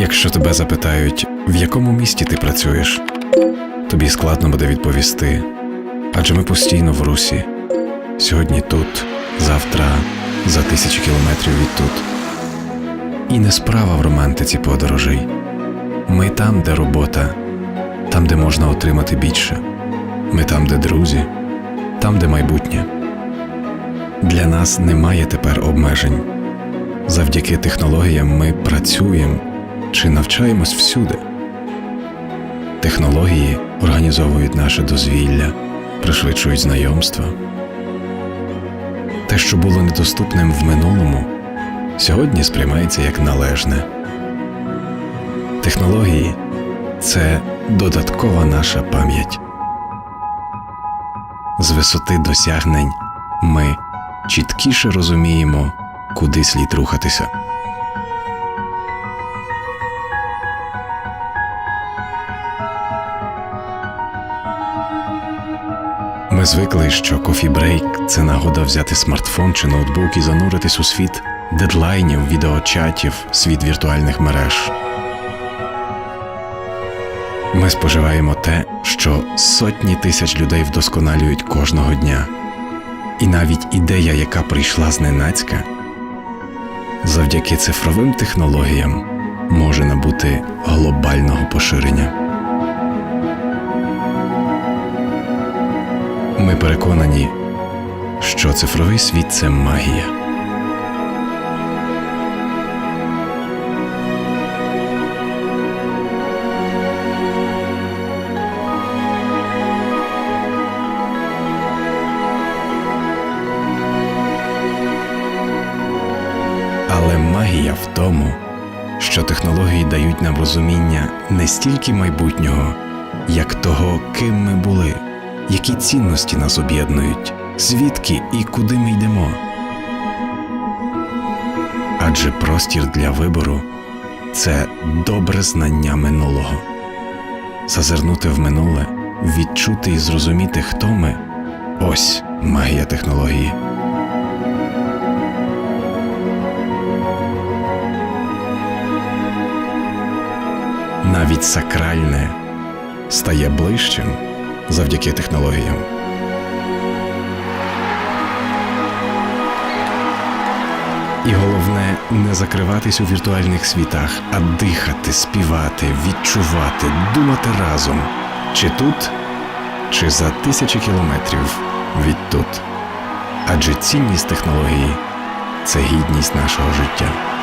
Якщо тебе запитають, в якому місті ти працюєш, тобі складно буде відповісти. Адже ми постійно в русі. Сьогодні тут, завтра за тисячі кілометрів від тут. І не справа в романтиці подорожей. Ми там, де робота, там, де можна отримати більше. Ми там, де друзі, там, де майбутнє. Для нас немає тепер обмежень. Завдяки технологіям ми працюємо чи навчаємось всюди. Технології організовують наше дозвілля, пришвидшують знайомства. Те, що було недоступним в минулому, сьогодні сприймається як належне. Технології це додаткова наша пам'ять. З висоти досягнень ми чіткіше розуміємо, куди слід рухатися. Ми звикли, що кофі-брейк це нагода взяти смартфон чи ноутбук і зануритись у світ дедлайнів, відеочатів, світ віртуальних мереж. Ми споживаємо те, що сотні тисяч людей вдосконалюють кожного дня. І навіть ідея, яка прийшла зненацька, завдяки цифровим технологіям може набути глобального поширення. Ми переконані, що цифровий світ це магія. Але магія в тому, що технології дають нам розуміння не стільки майбутнього, як того, ким ми були, які цінності нас об'єднують, звідки і куди ми йдемо. Адже простір для вибору це добре знання минулого. Зазирнути в минуле, відчути і зрозуміти, хто ми ось магія технології. навіть сакральне стає ближчим завдяки технологіям. І головне не закриватись у віртуальних світах, а дихати, співати, відчувати, думати разом, чи тут, чи за тисячі кілометрів від тут. Адже цінність технології це гідність нашого життя.